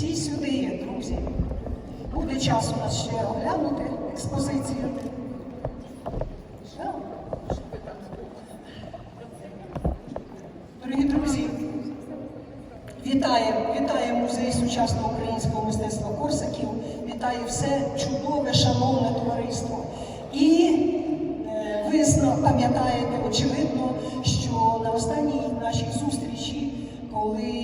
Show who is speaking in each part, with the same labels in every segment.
Speaker 1: всі сюди, є, друзі. Буде час у нас ще оглянути експозицію. Дорогі друзі, вітає, вітає музей сучасного українського мистецтва Корсаків, вітає все чудове, шановне товариство. І е, ви пам'ятаєте, очевидно, що на останній нашій зустрічі, коли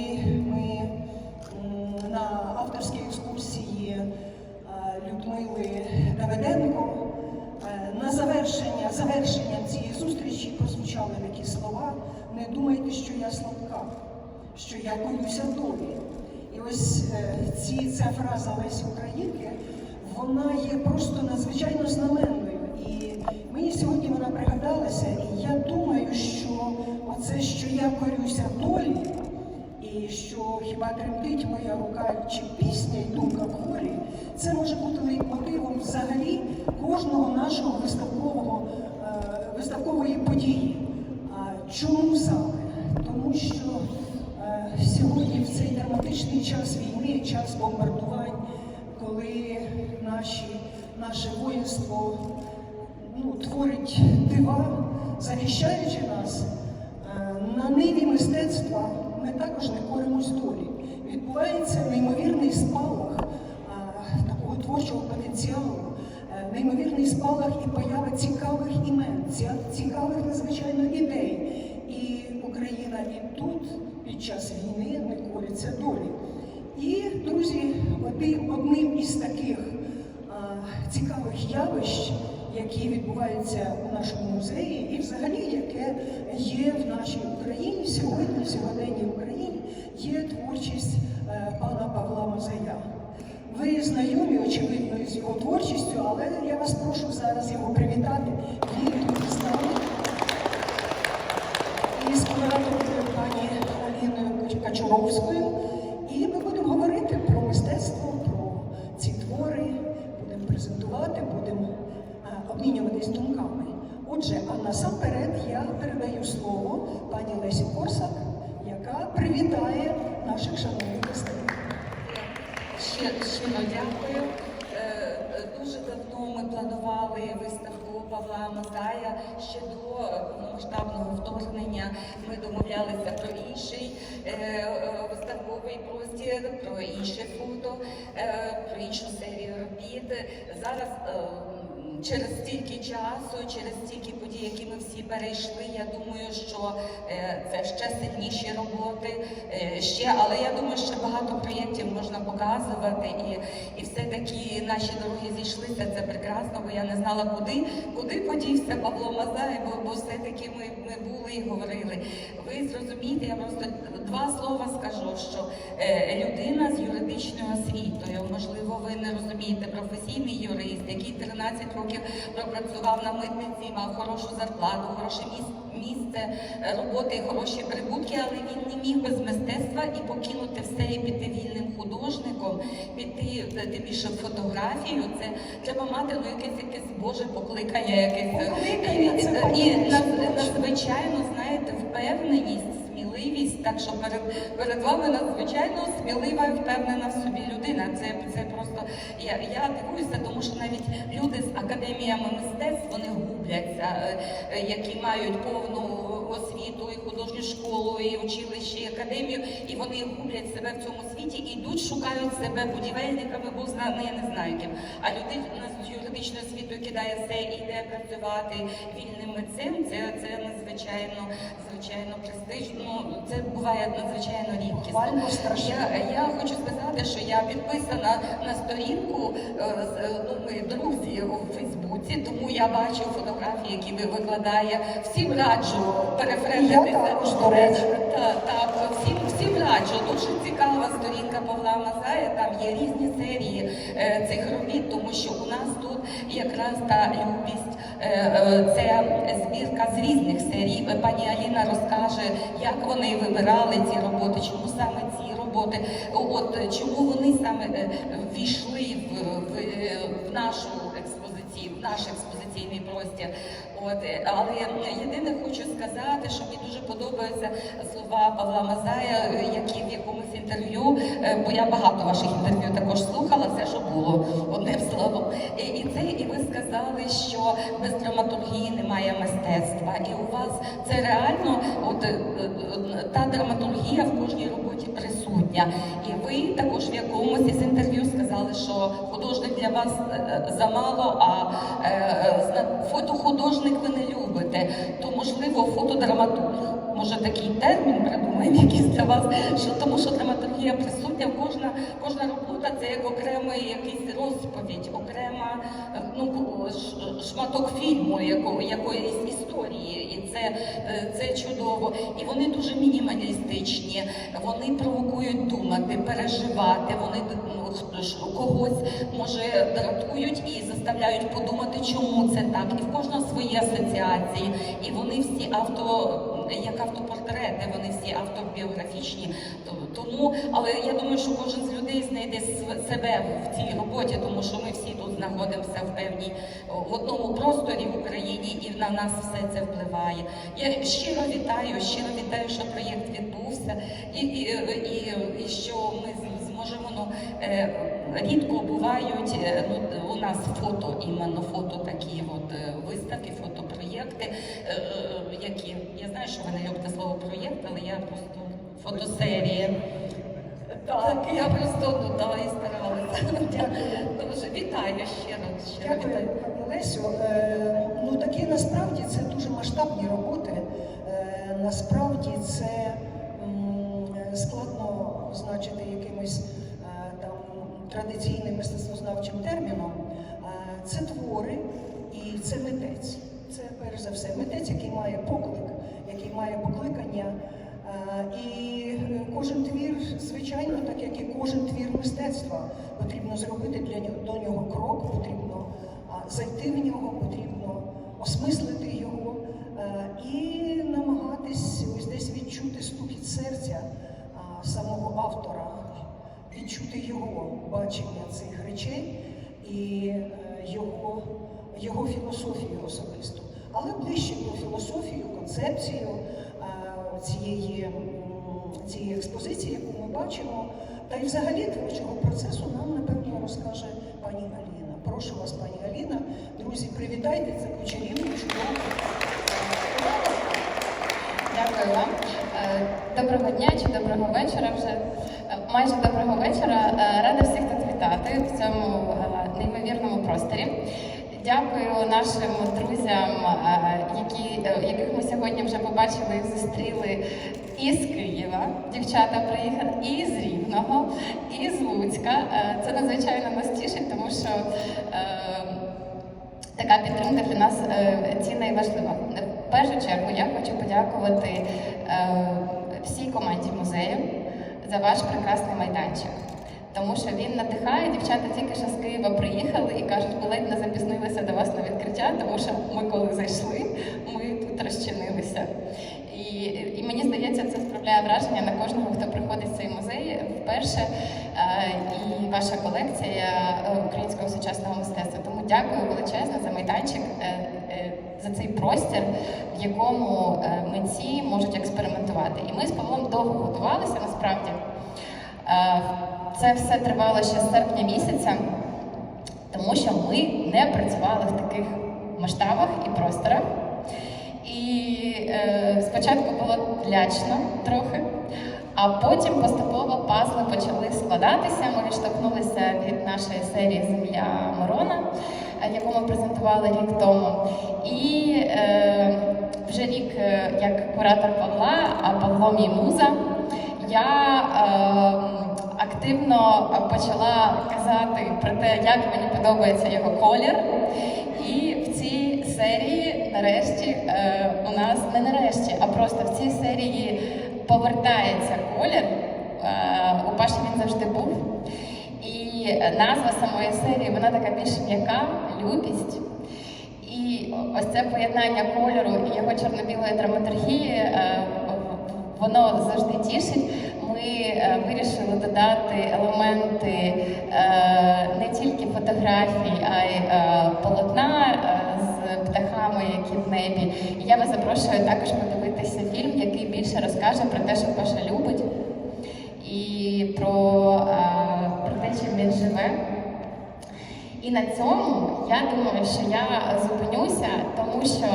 Speaker 1: я слабка, що я боюся долі. І ось е, ці, ця фраза Лесі Українки, вона є просто надзвичайно знаменною. І мені сьогодні вона пригадалася, і я думаю, що оце, що я корюся долі, і що хіба тремтить моя рука чи пісня і думка хворі, це може бути лейтмотивом взагалі кожного нашого виставкового, е, виставкової події. Чому саме? Тому що е, сьогодні в цей драматичний час війни, час бомбардувань, коли наші, наше воїнство ну, творить дива, захищаючи нас, е, на ниві мистецтва ми також не коримось долі. Відбувається неймовірний спалах е, такого творчого потенціалу, е, неймовірний спалах і поява цікавих імен, цікавих надзвичайно ідей. І Україна тут під час війни не кориться долі. І, друзі, одним із таких а, цікавих явищ, які відбуваються у нашому музеї, і взагалі, яке є в нашій Україні сьогодні, в сьогоденній Україні, є творчість е, пана Павла Мазая. Ви знайомі, очевидно, з його творчістю, але я вас прошу зараз його привітати. Він тут з нами із кураторкою пані Аліною Качуровською. І ми будемо говорити про мистецтво, про ці твори, будемо презентувати, будемо е, обмінюватись думками. Отже, а насамперед я передаю слово пані Лесі Корсак, яка привітає наших шановних гостей.
Speaker 2: Ще щиро дякую. Е, Дуже давно ми планували виставку Павла Мазая. Ще до повномасштабного вторгнення ми домовлялися про інший е, е, виставковий простір, про інше фото, про іншу серію робіт. Зараз через стільки часу, через стільки подій, які ми всі перейшли, я думаю, що е, це ще сильніші роботи. е, Ще, але я думаю, що багато проєктів можна показувати, і, і все-таки наші дороги зійшлися. Це прекрасно, бо я не знала, куди, куди подівся Павло Мазай, бо, бо все-таки ми, ми були і говорили. Ви зрозумієте, я просто два слова скажу, що е, людина з юридичною освітою, можливо, ви не розумієте, професійний юрист, який 13 років пропрацював на митниці, мав хорошу зарплату, хороше місце, е, роботи, хороші прибутки, але він не міг без мистецтва і покинути все і піти вільним художником, піти е, тим більше фотографію. Це треба мати ну якесь якесь боже покликання, якесь
Speaker 1: Покликання, це
Speaker 2: і, і надзвичайно знаєте впевненість. Сміливість, так що перед, перед вами надзвичайно смілива і впевнена в собі людина. Це, це просто я, я дивуюся, тому що навіть люди з академіями мистецтв вони губляться, е, які мають повну освіту, і художню школу, і училище, і академію, і вони гублять себе в цьому світі і йдуть, шукають себе будівельниками, бо зна, ну, я не знаю ким. А людина з юридичною освітою кидає все і йде працювати вільним митцем. Це, це надзвичайно, звичайно престижно. Ну, це буває надзвичайно рідкісно. Я, я хочу сказати, що я підписана на сторінку е, е, ну, ми друзі у Фейсбуці, тому я бачу фотографії, які ви викладає. Всім раджу перефрендитися.
Speaker 1: До речі.
Speaker 2: Всім, всім раджу. Дуже цікава сторінка Павла Мазая. Там є різні серії е, цих робіт, тому що у нас тут якраз та любість. е, е, Це збірка з різних серій. Пані Аліна розкаже, як вони вибирали ці роботи, чому саме ці роботи, от е, чому вони саме е, ввійшли в, в, в нашу наш експозиційний простір. От, е, але єдине хочу сказати, що мені дуже подобаються слова Павла Мазая, е, які в якомусь інтерв'ю е, бо я багато ваших інтерв'ю також слухала, все, що було одним словом. І, і це, і ви сказали, що без драматургії немає мистецтва. І у вас це реально, от та драматургія в кожній роботі присутня. І ви також в якомусь із інтерв'ю сказали, що художник для вас е, е, замало, а е, фотохудожник ви не любите. То можливо фотодраматург. Може такий термін придумаємо якийсь для вас, що тому що драматургія присутня, кожна, кожна робота це як окремий якийсь розповідь, окрема ну, шматок фільму, яко, якоїсь історії. І це, е, це чудово. І вони дуже мінімалістичні, вони провокують думати, переживати, вони ну, когось може дратують і заставляють подумати, чому це так. І в кожного свої асоціації, і вони всі авто, як автопортрети, вони всі автобіографічні. Тому, але я думаю, що кожен з людей знайде себе в цій роботі, тому що ми всі тут знаходимося в певній в одному просторі в Україні, і на нас все це впливає. Я щиро вітаю, щиро вітаю, що проєкт відбувся, і, і, і, і що ми зможемо ну, е, рідко бувають е, ну, у нас фото, іменно фото такі от е, виставки, фотопроєкти, е, е, які я знаю, що ви не любите слово проєкт, але я просто фотосерія. Так, я просто ну, да, і старалася. Дуже вітаю щиро, щиро
Speaker 1: Дякую,
Speaker 2: вітаю.
Speaker 1: пані Лесю. Е, Ну такі насправді це дуже масштабні роботи. Е, Насправді це м, складно означити якимось е, там традиційним мистецтвознавчим терміном. Е, Це твори і це митець. Перш за все митець, який має поклик, який має покликання. І е, кожен твір, звичайно, так як і кожен твір мистецтва, потрібно зробити для нього до нього крок, потрібно зайти в нього, потрібно осмислити його і намагатись ось десь відчути стукіт серця самого автора, відчути його бачення цих речей і е, його, його філософію особисту. Але ближче до філософії, концепцію е, цієї, цієї експозиції, яку ми бачимо, та й взагалі творчого процесу нам напевно розкаже пані Аліна. Прошу вас, пані Аліна. Друзі, привітайте цю чарівну чудову.
Speaker 3: Дякую вам. Е, Доброго дня чи доброго вечора вже. Е, Майже доброго вечора. Рада всіх тут вітати в цьому неймовірному просторі. Дякую нашим друзям, які, е, яких ми сьогодні вже побачили і зустріли із Києва. Дівчата приїхали і з Рівного, і з Луцька. Е, Це надзвичайно нас тішить, тому що е, така підтримка для нас цінна і важлива. В першу чергу я хочу подякувати всій команді музею за ваш прекрасний майданчик. Тому що він надихає, дівчата тільки що з Києва приїхали і кажуть, ми ледь не запізнилися до вас на відкриття, тому що ми коли зайшли, ми тут розчинилися. І, і мені здається, це справляє враження на кожного, хто приходить в цей музей вперше. Е, І ваша колекція е, українського сучасного мистецтва. Тому дякую величезно за майданчик, е, за цей простір, в якому митці можуть експериментувати. І ми з Павлом довго готувалися насправді. Це все тривало ще з серпня місяця, тому що ми не працювали в таких масштабах і просторах. І е, спочатку було лячно трохи, а потім поступово пазли почали складатися. Ми відштовхнулися від нашої серії Земля Мирона, е, яку ми презентували рік тому. І е, вже рік е, як куратор Павла, а Павло мій муза, я е, активно почала казати про те, як мені подобається його колір. І в цій серії, нарешті, е, у нас не нарешті, а просто в цій серії повертається колір. Е, у Паші він завжди був. І назва самої серії вона така більш м'яка, любість. І ось це поєднання кольору і його чорно-білої драматургії, е, воно завжди тішить ми е, вирішили додати елементи е, не тільки фотографій, а й е, полотна з птахами, які в небі. І я вас запрошую також подивитися фільм, який більше розкаже про те, що Паша любить, і про, про те, чим він живе. І на цьому я думаю, що я зупинюся, тому що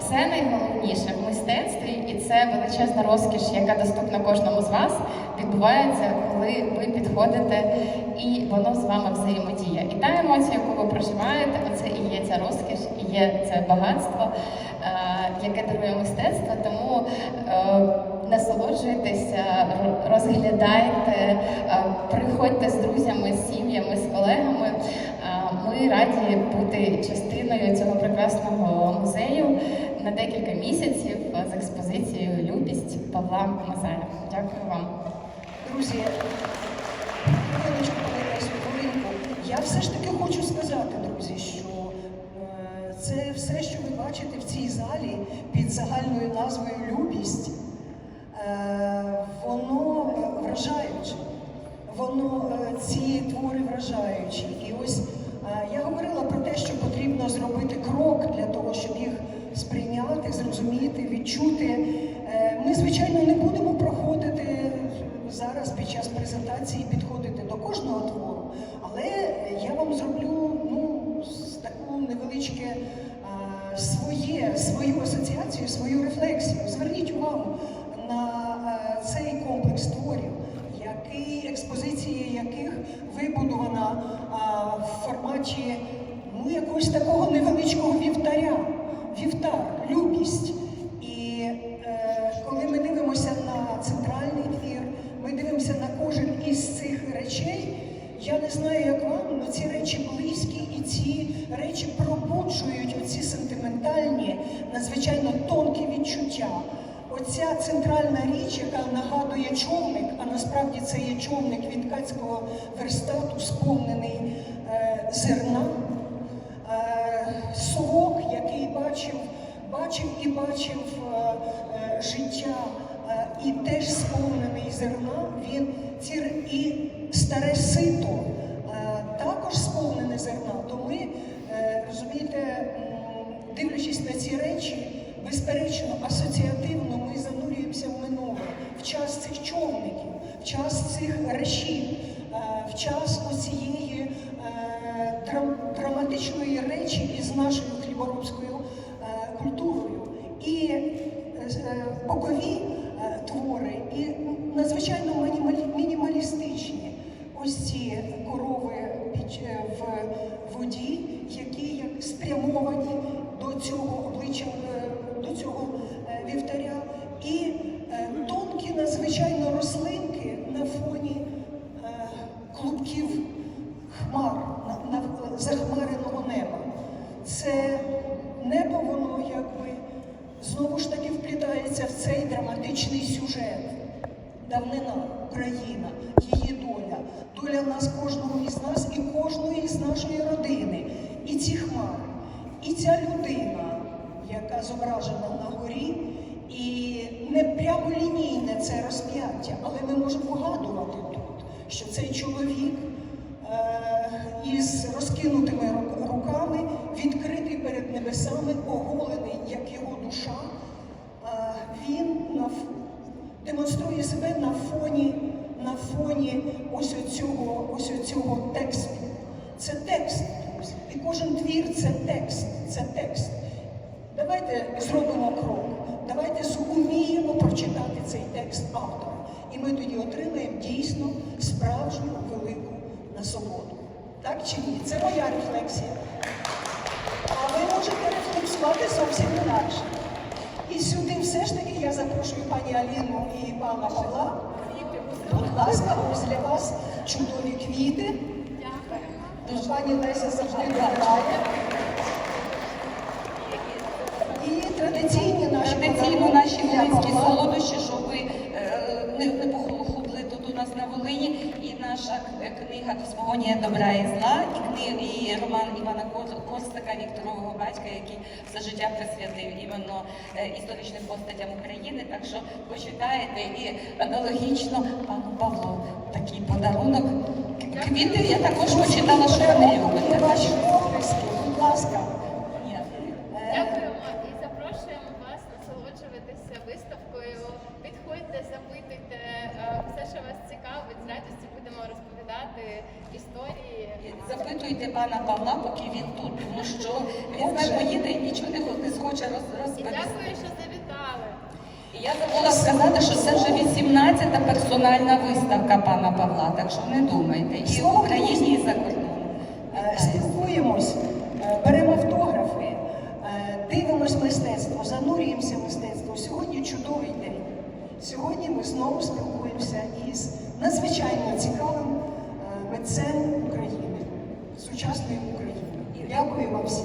Speaker 3: все найголовніше в мистецтві, і це величезна розкіш, яка доступна кожному з вас, відбувається, коли ви підходите і воно з вами взаємодіє. І та емоція, яку ви проживаєте, оце і є ця розкіш, і є це багатство, е, яке дарує мистецтво. Тому е, насолоджуйтеся, розглядайте, е, приходьте з друзями, з сім'ями, з колегами. Ми раді бути частиною цього прекрасного музею на декілька місяців з експозицією Любість Павла Мазаля. Дякую вам.
Speaker 1: Друзі, хвилинку. Я все ж таки хочу сказати, друзі, що е, це все, що ви бачите в цій залі під загальною назвою Любість, е, воно вражаюче. Воно е, ці твори вражаючі. І ось я говорила про те, що потрібно зробити крок для того, щоб їх сприйняти, зрозуміти, відчути. Е, Ми, звичайно, не будемо проходити зараз під час презентації підходити до кожного твору, але я вам зроблю ну, таку невеличке е, своє, свою асоціацію, свою рефлексію. Зверніть увагу на е, цей комплекс творів, який експозиція яких вибудована в форматі ну, якогось такого невеличкого вівтаря. Вівтар, любість. І е, коли ми дивимося на центральний двір, ми дивимося на кожен із цих речей. Я не знаю, як вам, але ці речі близькі і ці речі пробуджують оці сентиментальні, надзвичайно тонкі відчуття. Оця центральна річ, яка нагадує човник, а насправді це є човник від кацького верстату, сповнений е, зерна. Е, бачив, бачив і бачив е, е, життя, е, і теж сповнений зерна, він ці і старе сито також сповнене зерна. То ми, розумієте, дивлячись на ці речі, безперечно, асоціативно ми занурюємося в минуле, в час цих човників, в час цих решів, е, в час оцієї е, драматичної речі із нашою хліборобською бокові е, твори, і надзвичайно мінімалі- мінімалістичні. Ось ці корови під, е, в воді, які як спрямовані до цього обличчя, е, до цього е, вівтаря. І е, тонкі надзвичайно рослинки на фоні е, клубків хмар, на, на захмареного неба. Це небо, воно якби знову ж таки вплітається в драматичний сюжет. Давнина, Україна, її доля, доля нас кожного із нас і кожної з нашої родини. І ці хмари, і ця людина, яка зображена на горі, і не прямолінійне це розп'яття, але ми можемо вгадувати тут, що цей чоловік е, із розкинутими руками, відкритий перед небесами, оголений, як його душа, демонструє себе на фоні, на фоні ось оцього, ось оцього тексту. Це текст. І кожен твір це текст, це текст. Давайте зробимо крок. Давайте зуміємо прочитати цей текст автора. І ми тоді отримаємо дійсно справжню велику насолоду. Так чи ні? Це моя рефлексія. А ви можете рефлексувати зовсім інакше. І сюди все ж таки я запрошую пані Аліну і пана Павла. Будь ласка, ось для вас чудові квіти. Дякую. Пані Леся завжди доглядає. І традиційні наші
Speaker 2: Традиційно наші волинські солодощі, книга Космогонія добра і зла, і книг, і роман Івана Костака, Вікторового батька, який все життя присвятив іменно е, історичним постатям України. Так що почитаєте і аналогічно пану Павлу такий подарунок. Квіти я також почитала, що ви не любите.
Speaker 1: Ваші будь ласка.
Speaker 2: Ні.
Speaker 1: Е,
Speaker 4: Дякуємо і запрошуємо вас насолоджуватися виставкою. Підходьте, запитуйте е, все, що вас цікавить. З радістю будемо розповідати історії
Speaker 2: Запитуйте пана Павла, поки він тут, тому що він
Speaker 1: Отже.
Speaker 2: знає, поїде і нічого не хо- не
Speaker 4: дякую, що завітали.
Speaker 2: І я забула сказати, що це вже 18-та персональна виставка пана Павла, так що не думайте. І в Україні, і за кордоном.
Speaker 1: Е, Спілкуємось, е, беремо автографи, е, дивимось мистецтво, занурюємося в мистецтво. Сьогодні чудовий день. Сьогодні ми знову спілкуємося із надзвичайно цікавим митцем України, сучасної України. Дякую вам всім.